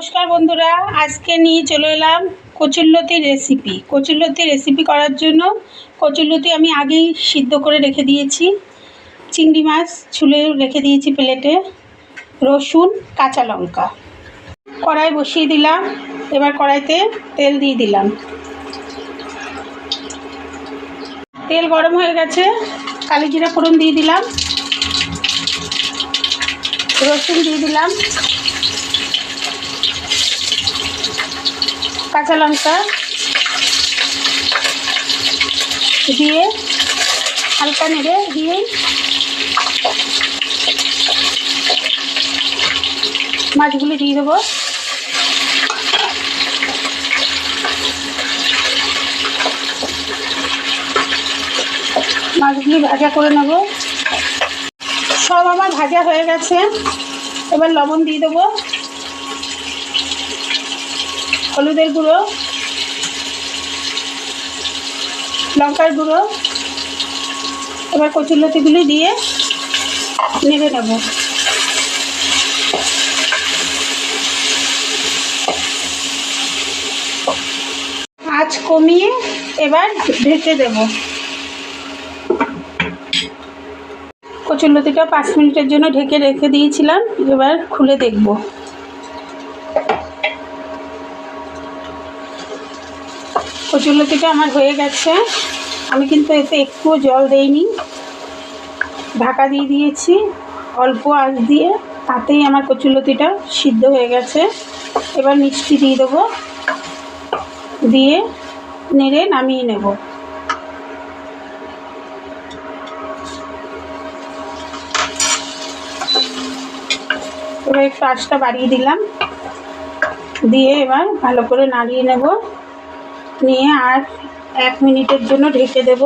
নমস্কার বন্ধুরা, আজকে নিয়ে চলে এলাম কচুরলতির রেসিপি কচুরলতি রেসিপি করার জন্য কচুরলতি আমি আগেই সিদ্ধ করে রেখে দিয়েছি। চিংড়ি মাছ ছুলে রেখে দিয়েছি প্লেটে। রসুন, কাঁচা লঙ্কা। কড়াই বসিয়ে দিলাম, এবার কড়াইতে তেল দিয়ে দিলাম। তেল গরম হয়ে গেছে, কালি জিরা ফোড়ন দিয়ে দিলাম। রসুন দিয়ে দিলাম। কাঁচা লঙ্কা দিয়ে হালকা নেড়ে দিয়ে মাছগুলি দিয়ে দেবো। মাছগুলি ভাজা করে নেব। সব আমার ভাজা হয়ে গেছে। এবার লবণ দিয়ে দেবো। হলুদের গুঁড়ো, লঙ্কার গুঁড়ো, এবার কচুরলতিগুলি দিয়ে নেড়ে নেব। আঁচ কমিয়ে এবার ঢেকে দেব। কচুরলতিটা পাঁচ মিনিটের জন্য ঢেকে রেখে দিয়েছিলাম, এবার খুলে দেখব। কচুরলতিটা আমার হয়ে গেছে। আমি কিন্তু এতে একটুও জল দেইনি। ঢাকা দিয়ে দিয়েছি অল্প আঁচ দিয়ে, তাতেই আমার কচুরলতিটা সিদ্ধ হয়ে গেছে। এবার মিষ্টি দিয়ে দেবো। দিয়ে নেড়ে নামিয়ে নেব। এবার একটু আঁচটা বাড়িয়ে দিলাম। দিয়ে এবার ভালো করে নাড়িয়ে নেব। নিয়ে আর এক মিনিটের জন্য ঢেকে দেব।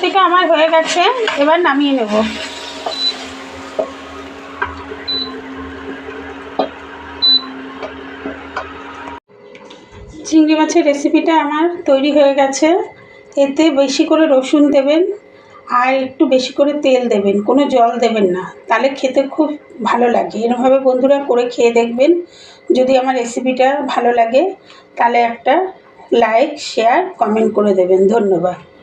থেকে আমার হয়ে গেছে, এবার নামিয়ে নেব। চিংড়ি মাছের রেসিপিটা আমার তৈরি হয়ে গেছে। এতে বেশি করে রসুন দেবেন। আর একটু বেশি করে তেল দেবেন, কোনো জল দেবেন না। তাহলে খেতে খুব ভালো লাগে। এরমভাবে বন্ধুরা করে খেয়ে দেখবেন। যদি আমার রেসিপিটা ভালো লাগে, তাহলে একটা লাইক শেয়ার কমেন্ট করে দেবেন। ধন্যবাদ।